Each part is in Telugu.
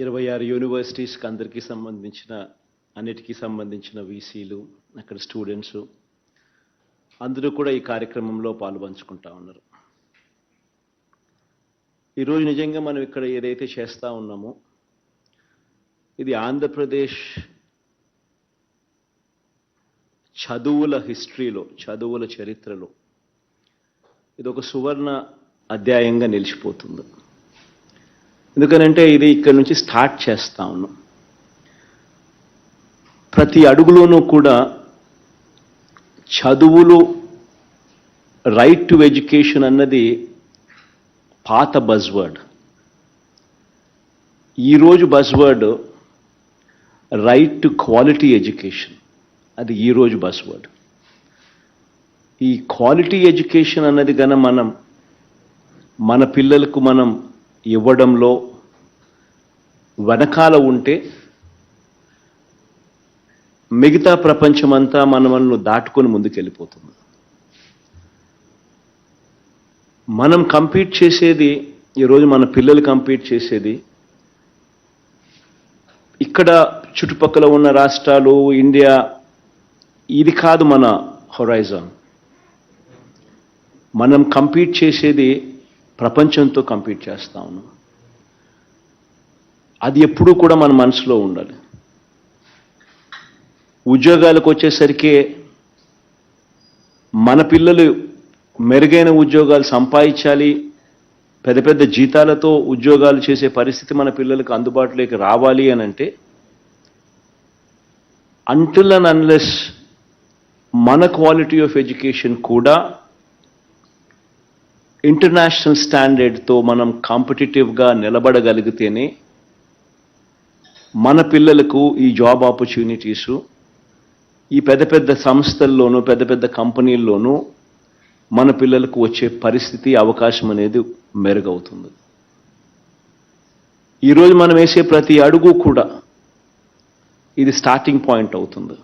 ఇరవై ఆరు యూనివర్సిటీస్కి అందరికీ సంబంధించిన అన్నిటికీ సంబంధించిన వీసీలు అక్కడ స్టూడెంట్స్ అందరూ కూడా ఈ కార్యక్రమంలో పాల్పంచుకుంటా ఉన్నారు. ఈరోజు నిజంగా మనం ఇక్కడ ఏదైతే చేస్తూ ఉన్నామో ఇది ఆంధ్రప్రదేశ్ చదువుల హిస్టరీలో చదువుల చరిత్రలో ఇది ఒక సువర్ణ అధ్యాయంగా నిలిచిపోతుంది. ఎందుకనంటే ఇది ఇక్కడ నుంచి స్టార్ట్ చేస్తా ఉన్నాం. ప్రతి అడుగులోనూ కూడా చదువులు రైట్ టు ఎడ్యుకేషన్ అన్నది పాత బజ్వర్డ్ ఈరోజు buzzword right to quality education అది ఈరోజు బజ్వర్డ్ ఈ క్వాలిటీ ఎడ్యుకేషన్ అన్నది కనుక మనం మన పిల్లలకు మనం ఇవ్వడంలో వెనకాల ఉంటే మిగతా ప్రపంచమంతా మనల్ని దాటుకొని ముందుకెళ్ళిపోతుంది. మనం కంపీట్ చేసేది ఈరోజు మన పిల్లలు కంపీట్ చేసేది ఇక్కడ చుట్టుపక్కల ఉన్న రాష్ట్రాలు ఇండియా ఇది కాదు మన హొరైజాన్. మనం కంపీట్ చేసేది ప్రపంచంతో కంపీట్ చేస్తా ఉన్నాం. అది ఎప్పుడూ కూడా మన మనసులో ఉండాలి. ఉద్యోగాలకు వచ్చేసరికి మన పిల్లలు మెరుగైన ఉద్యోగాలు సంపాదించాలి పెద్ద పెద్ద జీతాలతో ఉద్యోగాలు చేసే పరిస్థితి మన పిల్లలకు అందుబాటులోకి రావాలి అని అంటే అంటిల్ అండ్ అన్లెస్ మన క్వాలిటీ ఆఫ్ ఎడ్యుకేషన్ కూడా ఇంటర్నేషనల్ స్టాండర్డ్తో మనం కాంపిటేటివ్గా నిలబడగలిగితేనే మన పిల్లలకు ఈ జాబ్ ఆపర్చునిటీసు ఈ పెద్ద పెద్ద సంస్థల్లోనూ పెద్ద పెద్ద కంపెనీల్లోనూ మన పిల్లలకు వచ్చే పరిస్థితి అవకాశం అనేది మెరుగవుతుంది. ఈరోజు మనం వేసే ప్రతి అడుగు కూడా ఇది స్టార్టింగ్ పాయింట్ అవుతుంది.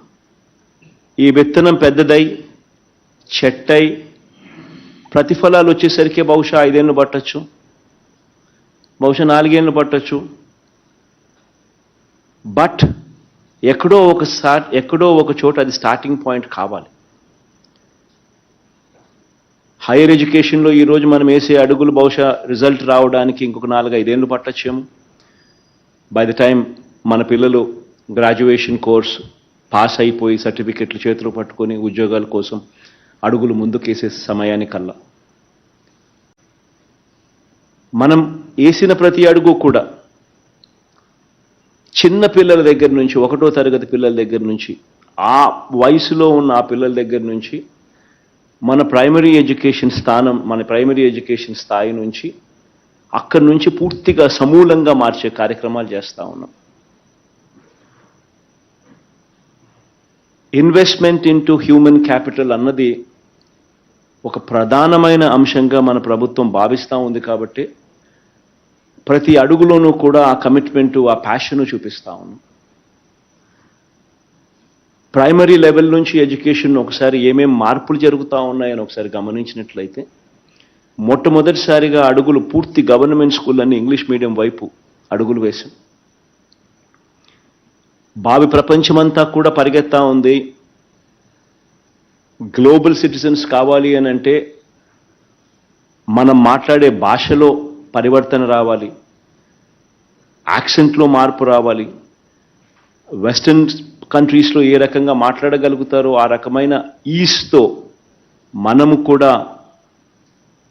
ఈ విత్తనం పెద్దదై చెట్టై ప్రతిఫలాలు వచ్చేసరికి బహుశా ఐదేళ్ళు పట్టచ్చు. బహుశా నాలుగేళ్ళు పట్టచ్చు. బట్ ఎక్కడో ఒక స్టార్ట్ ఎక్కడో ఒక చోట అది స్టార్టింగ్ పాయింట్ కావాలి. హైయర్ ఎడ్యుకేషన్లో ఈరోజు మనం వేసే అడుగులు బహుశా రిజల్ట్ రావడానికి ఇంకొక నాలుగు ఐదేళ్ళు పట్టచ్చేమో. బై ద టైం మన పిల్లలు గ్రాడ్యుయేషన్ కోర్స్ పాస్ అయిపోయి సర్టిఫికెట్లు చేతులు పట్టుకొని ఉద్యోగాల కోసం అడుగులు ముందుకేసే సమయానికల్లా. మనం వేసిన ప్రతి అడుగు కూడా చిన్న పిల్లల దగ్గర నుంచి ఒకటో తరగతి పిల్లల దగ్గర నుంచి ఆ వయసులో ఉన్న ఆ పిల్లల దగ్గర నుంచి మన ప్రైమరీ ఎడ్యుకేషన్ స్థానం మన ప్రైమరీ ఎడ్యుకేషన్ స్థాయి నుంచి అక్కడి నుంచి పూర్తిగా సమూలంగా మార్చే కార్యక్రమాలు చేస్తూ ఉన్నాం. ఇన్వెస్ట్మెంట్ ఇంటూ హ్యూమన్ క్యాపిటల్ అన్నది ఒక ప్రధానమైన అంశంగా మన ప్రభుత్వం భావిస్తూ ఉంది కాబట్టి ప్రతి అడుగులోనూ కూడా ఆ కమిట్మెంటు ఆ ప్యాషను చూపిస్తా ఉన్నాం. ప్రైమరీ లెవెల్ నుంచి ఎడ్యుకేషన్ ఒకసారి ఏమేం మార్పులు జరుగుతూ ఉన్నాయని ఒకసారి గమనించినట్లయితే మొట్టమొదటిసారిగా అడుగులు పూర్తి గవర్నమెంట్ స్కూళ్ళన్నీ ఇంగ్లీష్ మీడియం వైపు అడుగులు వేశాం. భావి ప్రపంచమంతా కూడా పరిగెత్తా ఉంది. గ్లోబల్ సిటిజన్స్ కావాలి అని అంటే మనం మాట్లాడే భాషలో పరివర్తన రావాలి. యాక్సెంట్లో మార్పు రావాలి. వెస్టర్న్ కంట్రీస్లో ఏ రకంగా మాట్లాడగలుగుతారో ఆ రకమైన ఈస్తో మనము కూడా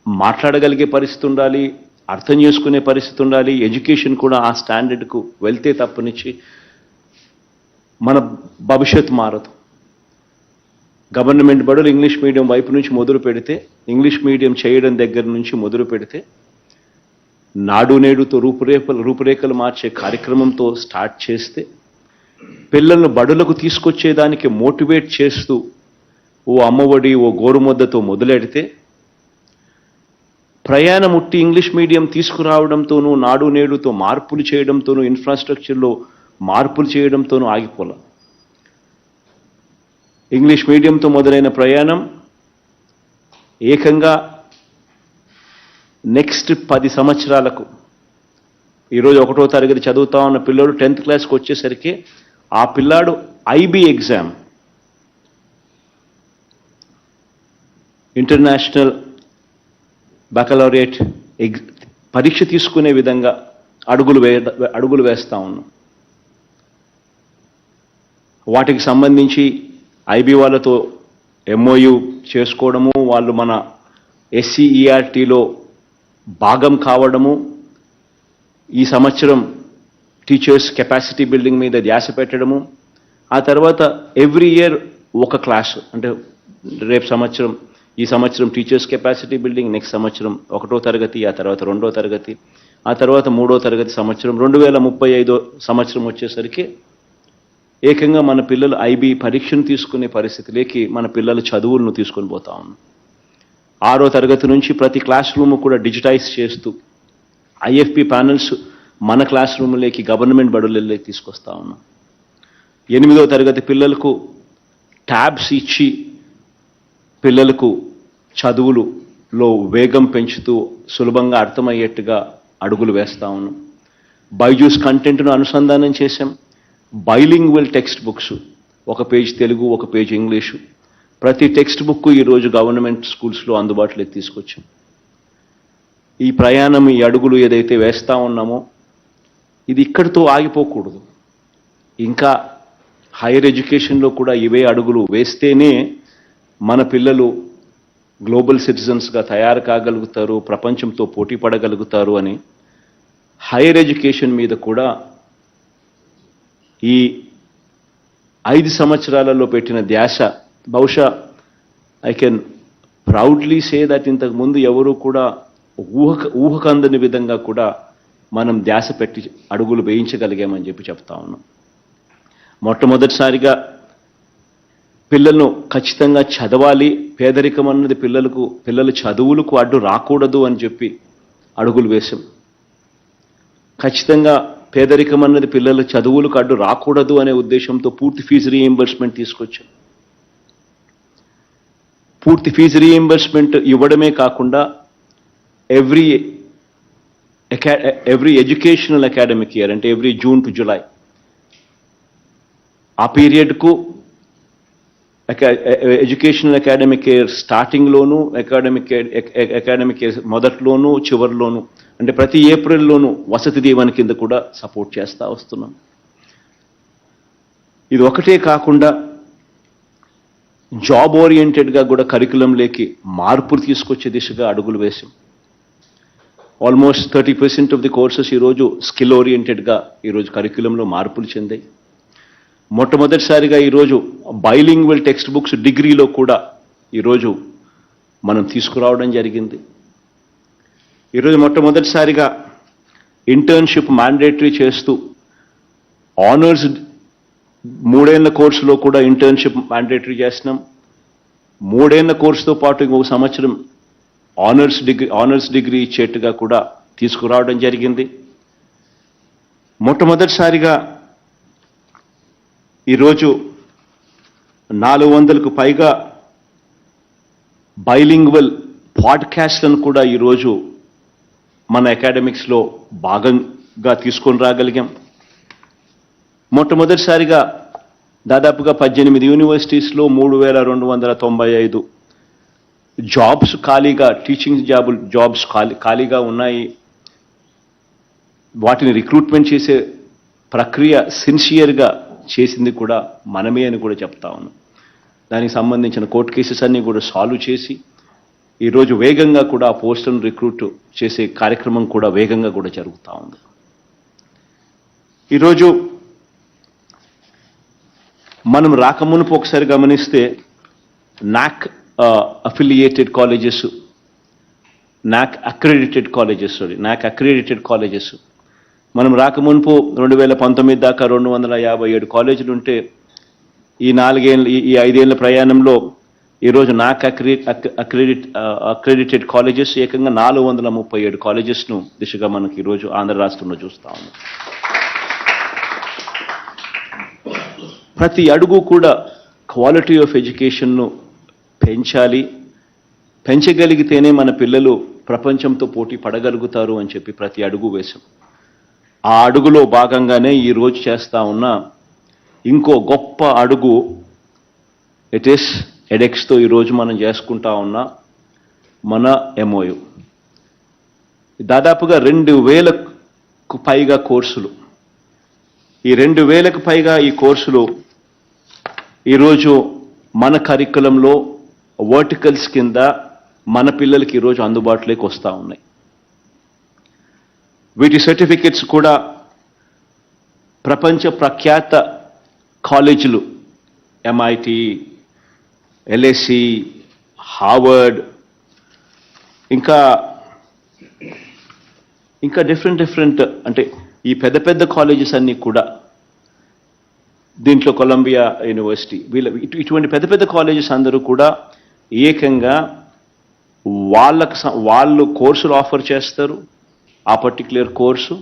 మాట్లాడగలిగే పరిస్థితి ఉండాలి అర్థం చేసుకునే పరిస్థితి ఉండాలి ఎడ్యుకేషన్ కూడా ఆ స్టాండర్డ్కు వెళ్తే తప్పనిచ్చి మన భవిష్యత్ మారదు. గవర్నమెంట్ బడులు ఇంగ్లీష్ మీడియం వైపు నుంచి మొదలు పెడితే ఇంగ్లీష్ మీడియం చేయడం దగ్గర నుంచి మొదలు పెడితే నాడు నేడుతో రూపురేఖలు రూపురేఖలు మార్చే కార్యక్రమంతో స్టార్ట్ చేస్తే పిల్లలను బడులకు తీసుకొచ్చేదానికి మోటివేట్ చేస్తూ ఓ అమ్మఒడి ఓ గోరుముద్దతో మొదలెడితే ప్రయాణం ఉట్టి ఇంగ్లీష్ మీడియం తీసుకురావడంతోనూ నాడు నేడుతో మార్పులు చేయడంతోనూ ఇన్ఫ్రాస్ట్రక్చర్లో మార్పులు చేయడంతోనూ ఆగిపోలా. ఇంగ్లీష్ మీడియంతో మొదలైన ప్రయాణం ఏకంగా నెక్స్ట్ పది సంవత్సరాలకు ఈరోజు ఒకటో తరగతి చదువుతా ఉన్న పిల్లోడు టెన్త్ క్లాస్కి వచ్చేసరికి ఆ పిల్లాడు ఐబీ ఎగ్జామ్ ఇంటర్నేషనల్ బకలౌరియట్ ఎగ్ పరీక్ష తీసుకునే విధంగా అడుగులు వే అడుగులు వేస్తా ఉన్నాం. వాటికి సంబంధించి ఐబీ వాళ్ళతో ఎంఓయు చేసుకోవడము వాళ్ళు మన ఎస్సీఈఆర్టీలో భాగం కావడము ఈ సంవత్సరం టీచర్స్ కెపాసిటీ బిల్డింగ్ మీద ధ్యాస పెట్టడము ఆ తర్వాత ఎవ్రీ ఇయర్ ఒక క్లాస్ అంటే రేపు సంవత్సరం ఈ సంవత్సరం టీచర్స్ కెపాసిటీ బిల్డింగ్ నెక్స్ట్ సంవత్సరం ఒకటో తరగతి ఆ తర్వాత రెండో తరగతి ఆ తర్వాత మూడో తరగతి సంవత్సరం రెండు వేల ముప్పై ఐదో సంవత్సరం వచ్చేసరికి ఏకంగా మన పిల్లలు ఐబీ పరీక్షను తీసుకునే పరిస్థితిలోకి మన పిల్లల చదువులను తీసుకొని పోతా ఉన్నాం. ఆరో తరగతి నుంచి ప్రతి క్లాస్ రూమ్ కూడా డిజిటైజ్ చేస్తూ ఐఎఫ్పి ప్యానల్స్ మన క్లాస్ రూమ్లోకి గవర్నమెంట్ బడులలోకి తీసుకొస్తా ఉన్నాం. ఎనిమిదో తరగతి పిల్లలకు ట్యాబ్స్ ఇచ్చి పిల్లలకు చదువులులో వేగం పెంచుతూ సులభంగా అర్థమయ్యేట్టుగా అడుగులు వేస్తా ఉన్నాం. బైజూస్ కంటెంట్ను అనుసంధానం చేశాం. బైలింగ్వల్ టెక్స్ట్ బుక్స్ ఒక పేజ్ తెలుగు ఒక పేజ్ ఇంగ్లీషు ప్రతి టెక్స్ట్ బుక్ ఈరోజు గవర్నమెంట్ స్కూల్స్లో అందుబాటులోకి తీసుకొచ్చాం ఈ ప్రయాణం ఈ అడుగులు ఏదైతే వేస్తూ ఉన్నామో ఇది ఇక్కడితో ఆగిపోకూడదు. ఇంకా హైయర్ ఎడ్యుకేషన్లో కూడా ఇవే అడుగులు వేస్తేనే మన పిల్లలు గ్లోబల్ సిటిజన్స్గా తయారు కాగలుగుతారు ప్రపంచంతో పోటీ పడగలుగుతారు అని హైయర్ ఎడ్యుకేషన్ మీద కూడా ఈ ఐదు సంవత్సరాలలో పెట్టిన ధ్యాస బహుశా I can proudly say that ఇంతకు ముందు ఎవరు కూడా ఊహక ఊహకందని విధంగా కూడా మనం ధ్యాస పెట్టి అడుగులు వేయించగలిగామని చెప్పి చెప్తా ఉన్నాం. మొట్టమొదటిసారిగా పిల్లలను ఖచ్చితంగా చదవాలి. పేదరికం అన్నది పిల్లలకు పిల్లల చదువులకు అడ్డు రాకూడదు అని చెప్పి అడుగులు వేశాం. ఖచ్చితంగా పేదరికం అన్నది పిల్లల చదువులకు అడ్డు రాకూడదు అనే ఉద్దేశంతో పూర్తి ఫీజు రీఎంబర్స్మెంట్ తీసుకొచ్చాం పూర్తి ఫీజు రీఎంబర్స్మెంట్ ఇవ్వడమే కాకుండా every every educational academic year అంటే ఎవ్రీ జూన్ టు జులై ఆ పీరియడ్కు ఎడ్యుకేషనల్ అకాడమిక్ ఇయర్ స్టార్టింగ్లోను అకాడమిక్ అకాడమిక్ ఇయర్ మొదట్లోనూ చివరిలోను అంటే ప్రతి ఏప్రిల్లోనూ వసతి దీవెన కింద కూడా సపోర్ట్ చేస్తూ వస్తున్నాం. ఇది ఒకటే కాకుండా జాబ్ ఓరియంటెడ్గా కూడా కరికులంలోకి మార్పులు తీసుకొచ్చే దిశగా అడుగులు వేశాం. Almost thirty percent of the courses ఈరోజు స్కిల్ ఓరియంటెడ్గా ఈరోజు కరికులంలో మార్పులు చెందాయి. మొట్టమొదటిసారిగా ఈరోజు బైలింగ్వల్ టెక్స్ట్ బుక్స్ డిగ్రీలో కూడా ఈరోజు మనం తీసుకురావడం జరిగింది. ఈరోజు మొట్టమొదటిసారిగా ఇంటర్న్షిప్ మ్యాండేటరీ చేస్తూ ఆనర్స్ మూడేళ్ళ కోర్సులో కూడా ఇంటర్న్షిప్ మ్యాండేటరీ చేస్తున్నాం. మూడేళ్ళ కోర్సుతో పాటు ఇంకొక సంవత్సరం ఆనర్స్ డిగ్రీ ఆనర్స్ డిగ్రీ ఇచ్చేట్టుగా కూడా తీసుకురావడం జరిగింది. మొట్టమొదటిసారిగా ఈరోజు నాలుగు వందలకు పైగా బైలింగ్వల్ పాడ్కాస్ట్లను కూడా ఈరోజు మన అకాడమిక్స్లో భాగంగా తీసుకొని రాగలిగాం. మొట్టమొదటిసారిగా దాదాపుగా పద్దెనిమిది యూనివర్సిటీస్లో మూడు వేల రెండు వందల తొంభై ఐదు జాబ్స్ ఖాళీగా టీచింగ్ జాబులు జాబ్స్ ఖాళీ ఖాళీగా ఉన్నాయి. వాటిని రిక్రూట్మెంట్ చేసే ప్రక్రియ సిన్సియర్గా చేసింది కూడా మనమే అని కూడా చెప్తా ఉన్నాం. దానికి సంబంధించిన కోర్టు కేసెస్ అన్నీ కూడా సాల్వ్ చేసి ఈరోజు వేగంగా కూడా ఆ పోస్టులను రిక్రూట్ చేసే కార్యక్రమం కూడా వేగంగా కూడా జరుగుతూ ఉంది. ఈరోజు మనం రాకమునుపు ఒకసారి గమనిస్తే NAAC affiliated colleges NAAC accredited colleges sorry NAAC accredited colleges మనం రాకమునుపు రెండు వేల పంతొమ్మిది దాకా రెండు వందల యాభై ఏడు కాలేజీలు ఉంటే ఈ నాలుగేళ్ళ ఈ- ఐదేళ్ళ ప్రయాణంలో ఈరోజు నాక్ అక్రి అక్రెడిట్ అక్రెడిటెడ్ కాలేజెస్ ఏకంగా నాలుగు వందల ముప్పై ఏడు కాలేజెస్ను దిశగా మనకి ఈరోజు ఆంధ్ర రాష్ట్రంలో చూస్తా ఉన్నాం. ప్రతి అడుగు కూడా క్వాలిటీ ఆఫ్ ఎడ్యుకేషన్ను పెంచాలి. పెంచగలిగితేనే మన పిల్లలు ప్రపంచంతో పోటీ పడగలుగుతారు అని చెప్పి ప్రతి అడుగు వేశాం. ఆ అడుగులో భాగంగానే ఈరోజు చేస్తా ఉన్న ఇంకో గొప్ప అడుగు ఇట్ ఈస్ ఎడెక్స్తో ఈరోజు మనం చేసుకుంటా ఉన్న మన ఎంఓయు దాదాపుగా రెండు వేలకు పైగా కోర్సులు. ఈ రెండు వేలకు పైగా ఈ కోర్సులు ఈరోజు మన కరికులంలో వర్టికల్స్ కింద మన పిల్లలకి ఈరోజు అందుబాటులోకి వస్తూ ఉన్నాయి. వీటి సర్టిఫికెట్స్ కూడా ప్రపంచ ప్రఖ్యాత కాలేజీలు ఎంఐటి ఎల్ఎస్సి హార్వర్డ్ ఇంకా ఇంకా డిఫరెంట్ డిఫరెంట్ అంటే ఈ పెద్ద పెద్ద కాలేజెస్ అన్నీ కూడా దీంట్లో కొలంబియా యూనివర్సిటీ వీళ్ళ ఇటువంటి పెద్ద పెద్ద కాలేజెస్ అందరూ కూడా ఏకంగా వాళ్ళకు వాళ్ళు కోర్సులు ఆఫర్ చేస్తారు. ఆ పర్టికులర్ కోర్సు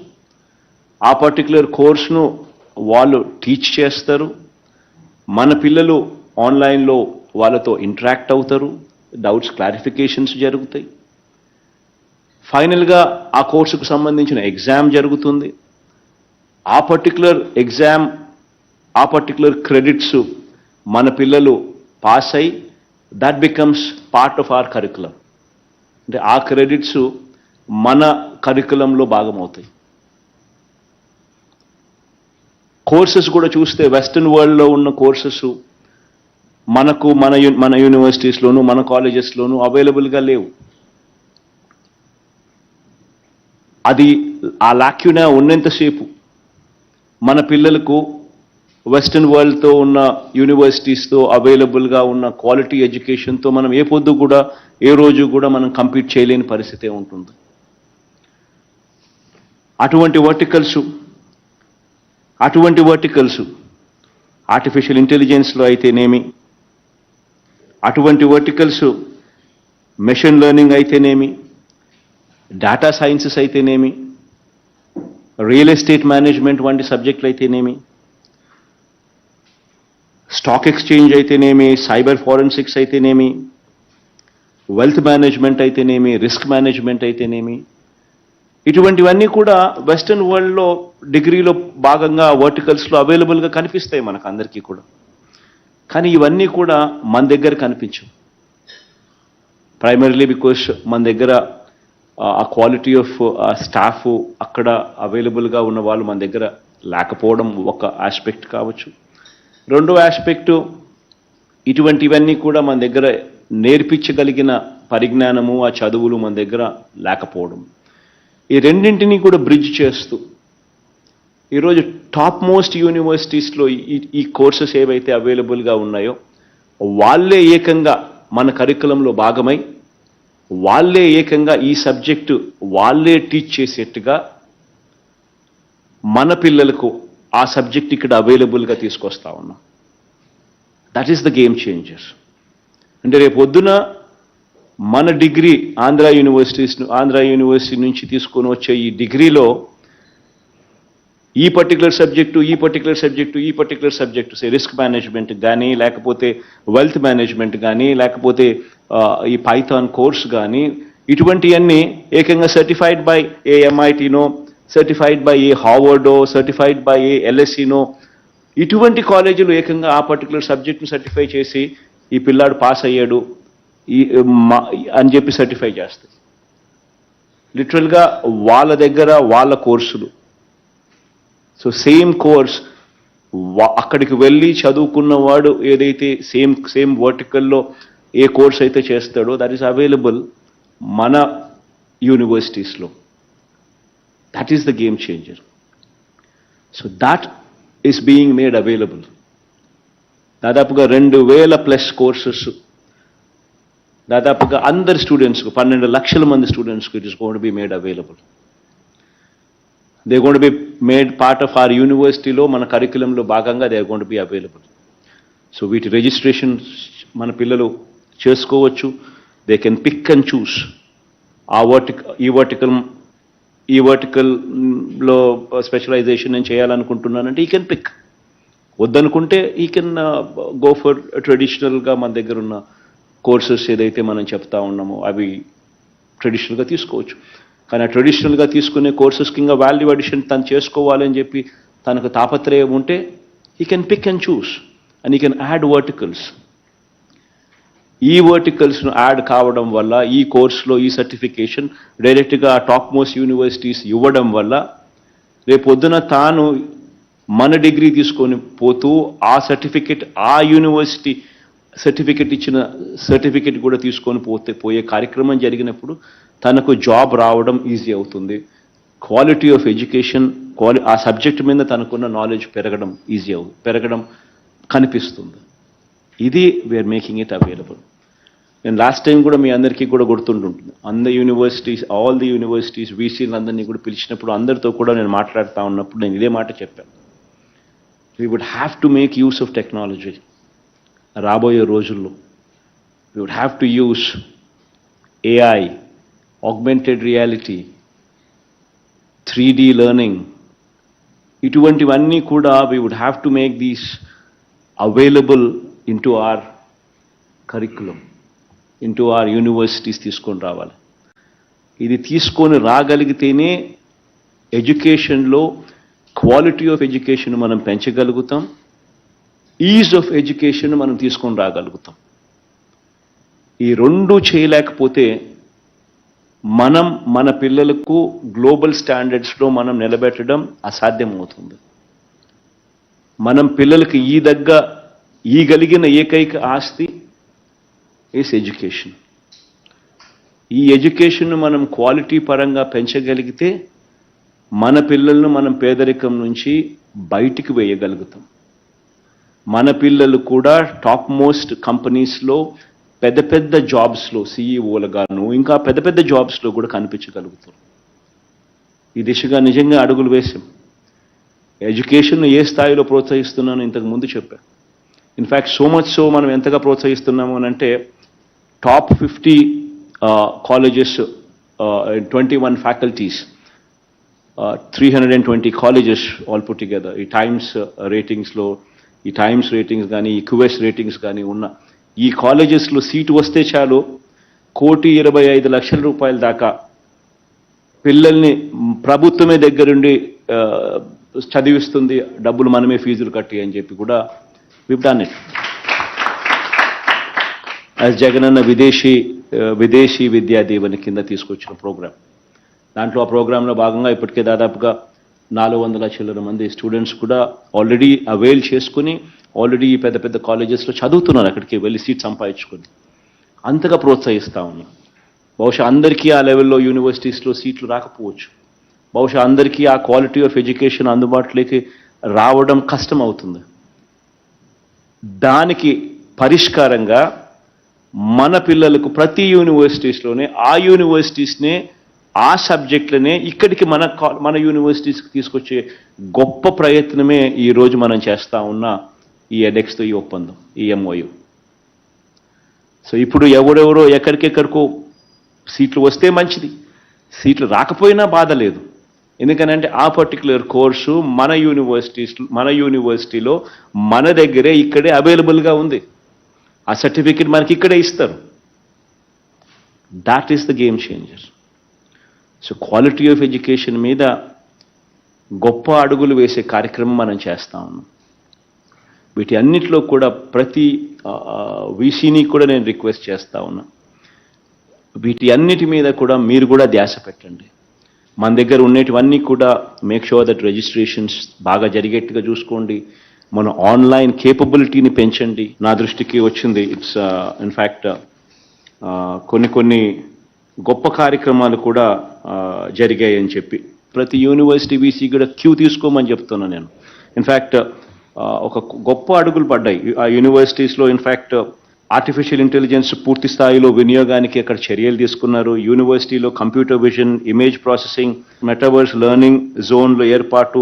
ఆ పర్టికులర్ కోర్సును వాళ్ళు టీచ్ చేస్తారు. మన పిల్లలు ఆన్లైన్లో వాళ్ళతో ఇంటరాక్ట్ అవుతారు. డౌట్స్ క్లారిఫికేషన్స్ జరుగుతాయి. ఫైనల్గా ఆ కోర్సుకు సంబంధించిన ఎగ్జామ్ జరుగుతుంది. ఆ పర్టికులర్ ఎగ్జామ్ ఆ పర్టికులర్ క్రెడిట్స్ మన పిల్లలు పాస్ అయి that becomes part of our curriculum అంటే ఆ క్రెడిట్స్ మన కరికులంలో భాగమవుతాయి. కోర్సెస్ కూడా చూస్తే వెస్ట్రన్ వరల్డ్లో ఉన్న కోర్సెస్ మనకు మన మన యూనివర్సిటీస్లోను మన కాలేజెస్లోను అవైలబుల్గా లేవు. అది ఆ లాక్యున ఉన్నంతసేపు మన పిల్లలకు వెస్ట్రన్ వరల్డ్తో ఉన్న యూనివర్సిటీస్తో అవైలబుల్గా ఉన్న క్వాలిటీ ఎడ్యుకేషన్తో మనం ఏ పొద్దు కూడా ఏ రోజు కూడా మనం కంపీట్ చేయలేని పరిస్థితే ఉంటుంది. అటువంటి వర్టికల్స్ అటువంటి వర్టికల్స్ ఆర్టిఫిషియల్ ఇంటెలిజెన్స్లో అయితేనేమి? అటువంటి వర్టికల్స్ మెషిన్ లెర్నింగ్ అయితేనేమి? డేటా సైన్సెస్ అయితేనేమి? రియల్ ఎస్టేట్ మేనేజ్మెంట్ వంటి సబ్జెక్టులు అయితేనేమి? స్టాక్ ఎక్స్చేంజ్ అయితేనేమి? సైబర్ ఫారెన్సిక్స్ అయితేనేమి? వెల్త్ మేనేజ్మెంట్ అయితేనేమి? రిస్క్ మేనేజ్మెంట్ అయితేనేమి? ఇటువంటివన్నీ కూడా వెస్టర్న్ వరల్డ్లో డిగ్రీలో భాగంగా వర్టికల్స్లో అవైలబుల్గా కనిపిస్తాయి మనకు అందరికీ కూడా. కానీ ఇవన్నీ కూడా మన దగ్గర కనిపించవు. ప్రైమరీలీ బికాస్ మన దగ్గర ఆ, ఆ క్వాలిటీ ఆఫ్ స్టాఫ్ అక్కడ అవైలబుల్గా ఉన్న వాళ్ళు మన దగ్గర లేకపోవడం ఒక ఆస్పెక్ట్ కావచ్చు. రెండో ఆస్పెక్ట్ ఇటువంటివన్నీ కూడా మన దగ్గర నేర్పించగలిగిన పరిజ్ఞానము ఆ చదువులు మన దగ్గర లేకపోవడం. ఈ రెండింటినీ కూడా బ్రిడ్జ్ చేస్తూ ఈరోజు టాప్ మోస్ట్ యూనివర్సిటీస్లో ఈ ఈ కోర్సెస్ ఏవైతే అవైలబుల్గా ఉన్నాయో వాళ్ళే ఏకంగా మన కరికులంలో భాగమై వాళ్ళే ఏకంగా ఈ సబ్జెక్టు వాళ్ళే టీచ్ చేసేట్టుగా మన పిల్లలకు ఆ సబ్జెక్ట్ ఇక్కడ అవైలబుల్గా తీసుకొస్తా ఉన్నాం. That is the game changer అంటే రేపు పొద్దున మన degree Andhra universities Andhra university నుంచి తీసుకొని వచ్చే ఈ డిగ్రీలో ఈ పర్టికులర్ సబ్జెక్టు ఈ పర్టికులర్ సబ్జెక్టు ఈ పర్టికులర్ సబ్జెక్టు రిస్క్ మేనేజ్మెంట్ కానీ లేకపోతే వెల్త్ మేనేజ్మెంట్ కానీ లేకపోతే ఈ పైథాన్ కోర్స్ కానీ ఇటువంటివన్నీ ఏకంగా సర్టిఫైడ్ బై ఏ ఎంఐటీనో సర్టిఫైడ్ బై ఏ హార్వర్డో సర్టిఫైడ్ బై ఏ ఎల్ఎస్సీనో ఇటువంటి కాలేజీలు ఏకంగా ఆ పర్టికులర్ సబ్జెక్ట్ను సర్టిఫై చేసి ఈ పిల్లాడు పాస్ అయ్యాడు. ఈ అని చెప్పి సర్టిఫై చేస్తాయి. లిటరల్గా వాళ్ళ దగ్గర వాళ్ళ కోర్సులు. సో సేమ్ కోర్స్ అక్కడికి వెళ్ళి చదువుకున్నవాడు ఏదైతే సేమ్ సేమ్ వర్టికల్లో ఏ కోర్స్ అయితే చేస్తాడో దట్ ఈస్ అవైలబుల్ మన యూనివర్సిటీస్లో that is the game changer so that is being made available దాదాపుగా రెండు వేల ప్లస్ కోర్సెస్ దాదాపుగా అందరి స్టూడెంట్స్కు పన్నెండు లక్షల మంది స్టూడెంట్స్కు it is gonna be made available they gonna be made part of our యూనివర్సిటీలో మన కరికులంలో భాగంగా they gonna be available so వీటి రిజిస్ట్రేషన్ మన పిల్లలు చేసుకోవచ్చు. They can pick and choose ఆ వర్టిక ఈ వర్టికల్ ఈ వర్టికల్లో స్పెషలైజేషన్ నేను చేయాలనుకుంటున్నానంటే ఈ కెన్ పిక్ వద్దనుకుంటే ఈ కెన్ గో ఫర్ ట్రెడిషనల్గా మన దగ్గర ఉన్న కోర్సెస్ ఏదైతే మనం చెప్తా ఉన్నామో అవి ట్రెడిషనల్గా తీసుకోవచ్చు. కానీ ఆ ట్రెడిషనల్గా తీసుకునే కోర్సెస్కి ఇంకా వాల్యూ అడిషన్ తను చేసుకోవాలని చెప్పి తనకు తాపత్రయం ఉంటే he can pick and choose and he can add verticals ఈ వర్టికల్స్ను యాడ్ కావడం వల్ల ఈ కోర్సులో ఈ సర్టిఫికేషన్ డైరెక్ట్గా టాప్ మోస్ట్ యూనివర్సిటీస్ ఇవ్వడం వల్ల రేపొద్దున తాను మన డిగ్రీ తీసుకొని పోతూ ఆ సర్టిఫికేట్ ఆ యూనివర్సిటీ సర్టిఫికెట్ ఇచ్చిన సర్టిఫికెట్ కూడా తీసుకొని పోతే పోయే కార్యక్రమం జరిగినప్పుడు తనకు జాబ్ రావడం ఈజీ అవుతుంది. క్వాలిటీ ఆఫ్ ఎడ్యుకేషన్ క్వాలి ఆ సబ్జెక్ట్ మీద తనకున్న నాలెడ్జ్ పెరగడం ఈజీ అవు పెరగడం కనిపిస్తుంది. ఇది వీఆర్ మేకింగ్ ఇట్ అవైలబుల్ నేను లాస్ట్ టైం కూడా మీ అందరికీ కూడా గుర్తుంటుంటుంది అందరి యూనివర్సిటీస్ ఆల్ ది యూనివర్సిటీస్ వీసీలు అందరినీ కూడా పిలిచినప్పుడు అందరితో కూడా నేను మాట్లాడుతూ ఉన్నప్పుడు నేను ఇదే మాట చెప్పాను. We would have to make use of technology రాబోయే రోజుల్లో we would have to use AI augmented reality three D learning ఇటువంటివన్నీ కూడా we would have to make these available into our curriculum into our universities తీసుకొని రావాలి. ఇది తీసుకొని రాగలిగితేనే ఎడ్యుకేషన్లో క్వాలిటీ ఆఫ్ ఎడ్యుకేషన్ మనం పెంచగలుగుతాం. ఈజ్ ఆఫ్ ఎడ్యుకేషన్ మనం తీసుకొని రాగలుగుతాం. ఈ రెండు చేయలేకపోతే మనం మన పిల్లలకు గ్లోబల్ స్టాండర్డ్స్లో మనం నిలబెట్టడం అసాధ్యం అవుతుంది మనం పిల్లలకి ఈ దగ్గ ఈ కలిగిన ఏకైక ఆస్తి ఈస్ ఎడ్యుకేషన్ ఈ ఎడ్యుకేషన్ను మనం క్వాలిటీ పరంగా పెంచగలిగితే మన పిల్లలను మనం పేదరికం నుంచి బయటికి వేయగలుగుతాం. మన పిల్లలు కూడా టాప్ మోస్ట్ కంపెనీస్లో పెద్ద పెద్ద జాబ్స్లో సీఈఓలుగాను ఇంకా పెద్ద పెద్ద జాబ్స్లో కూడా కనిపించగలుగుతారు ఈ దిశగా నిజంగా అడుగులు వేసాం ఎడ్యుకేషన్ను ఏ స్థాయిలో ప్రోత్సహిస్తున్నానో ఇంతకు ముందు చెప్పా. ఇన్ఫ్యాక్ట్ సో మచ్ సో మనం ఎంతగా ప్రోత్సహిస్తున్నాము అని అంటే top fifty colleges twenty one faculties three hundred and twenty colleges all put together ఈ టైమ్స్ రేటింగ్స్లో uh, ఈ టైమ్స్ రేటింగ్స్ కానీ ఈ క్యూఎస్ రేటింగ్స్ కానీ ఉన్న ఈ కాలేజెస్లో సీటు వస్తే చాలు కోటి ఇరవై ఐదు లక్షల రూపాయల దాకా పిల్లల్ని ప్రభుత్వమే దగ్గరుండి చదివిస్తుంది డబ్బులు మనమే ఫీజులు కట్టి అని చెప్పి కూడా we've done it as Jagananna విదేశీ విదేశీ విద్యా దీవెన కింద తీసుకొచ్చిన ప్రోగ్రాం దాంట్లో ఆ ప్రోగ్రాంలో భాగంగా ఇప్పటికే దాదాపుగా నాలుగు వందల చిల్లర మంది స్టూడెంట్స్ కూడా ఆల్రెడీ అవైల్ చేసుకుని ఆల్రెడీ పెద్ద పెద్ద కాలేజెస్లో చదువుతున్నారు అక్కడికి వెళ్ళి సీట్ సంపాదించుకొని. అంతగా ప్రోత్సహిస్తూ ఉన్నాం. బహుశా అందరికీ ఆ లెవెల్లో యూనివర్సిటీస్లో సీట్లు రాకపోవచ్చు. బహుశా అందరికీ ఆ క్వాలిటీ ఆఫ్ ఎడ్యుకేషన్ అందుబాటులోకి రావడం కష్టం అవుతుంది. దానికి పరిష్కారంగా మన పిల్లలకు ప్రతి యూనివర్సిటీస్లోనే ఆ యూనివర్సిటీస్నే ఆ సబ్జెక్టులనే ఇక్కడికి మన మన యూనివర్సిటీస్కి తీసుకొచ్చే గొప్ప ప్రయత్నమే ఈ రోజు మనం చేస్తూ ఉన్న ఈ ఎడెక్స్తో ఈ ఒప్పందం ఈ ఎంఓయు సో ఇప్పుడు ఎవరెవరో ఎక్కడికెక్కడికో సీట్లు వస్తే మంచిది. సీట్లు రాకపోయినా బాధ లేదు. ఎందుకనంటే ఆ పర్టికులర్ కోర్సు మన యూనివర్సిటీస్ మన యూనివర్సిటీలో మన దగ్గరే ఇక్కడే అవైలబుల్గా ఉంది. ఆ సర్టిఫికెట్ మనకి ఇక్కడే ఇస్తారు. That is the game changer so quality of education మీద గొప్ప అడుగులు వేసే కార్యక్రమం మనం చేస్తా ఉన్నాం. వీటి అన్నిట్లో కూడా ప్రతి వీసీని కూడా నేను రిక్వెస్ట్ చేస్తా ఉన్నా. వీటి అన్నిటి మీద కూడా మీరు కూడా ధ్యాస పెట్టండి. మన దగ్గర ఉండేటివన్నీ కూడా మేక్ షూర్ దట్ రిజిస్ట్రేషన్స్ బాగా జరిగేట్టుగా చూసుకోండి. మన ఆన్లైన్ కేపబిలిటీని పెంచండి. నా దృష్టికి వచ్చింది it's in fact uh, uh, uh, కొన్ని కొన్ని గొప్ప కార్యక్రమాలు కూడా జరిగాయని చెప్పి. ప్రతి యూనివర్సిటీ బీసీ కూడా క్యూ తీసుకోమని చెప్తున్నాను నేను. ఇన్ఫ్యాక్ట్ ఒక గొప్ప అడుగులు పడ్డాయి. ఆ యూనివర్సిటీస్లో ఇన్ఫ్యాక్ట్ ఆర్టిఫిషియల్ ఇంటెలిజెన్స్ పూర్తి స్థాయిలో వినియోగానికి అక్కడ చర్యలు తీసుకున్నారు? యూనివర్సిటీలో computer vision image processing metaverse learning జోన్ల ఏర్పాటు.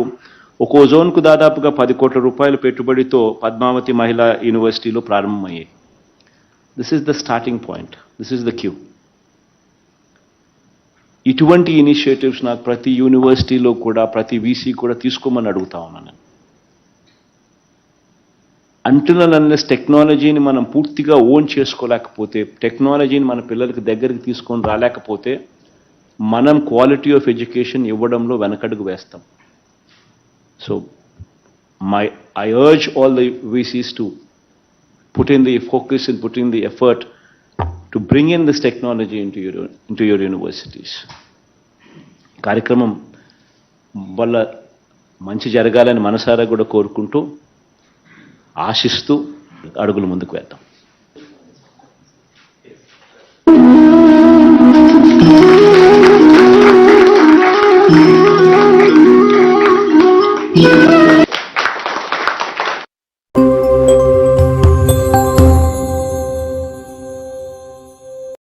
ఒక్కో జోన్కు దాదాపుగా పది కోట్ల రూపాయల పెట్టుబడితో పద్మావతి మహిళా యూనివర్సిటీలో ప్రారంభమయ్యాయి. This is the starting point this is the cue ఇటువంటి ఇనిషియేటివ్స్ నాకు ప్రతి యూనివర్సిటీలో కూడా ప్రతి వీసీ కూడా తీసుకోమని అడుగుతా ఉన్నాను. నేను అంటున్నల్ టెక్నాలజీని మనం పూర్తిగా ఓన్ చేసుకోలేకపోతే టెక్నాలజీని మన పిల్లలకి దగ్గరికి తీసుకొని రాలేకపోతే మనం క్వాలిటీ ఆఫ్ ఎడ్యుకేషన్ ఇవ్వడంలో వెనకడుగు వేస్తాం. So my I urge all the VCs to put in the focus and put in the effort to bring in this technology into your into your universities కార్యక్రమం వల్ల మంచి జరగాలని మనసారా కూడా కోరుకుంటూ ఆశిస్తూ అడుగులు ముందుకు వెళ్తాం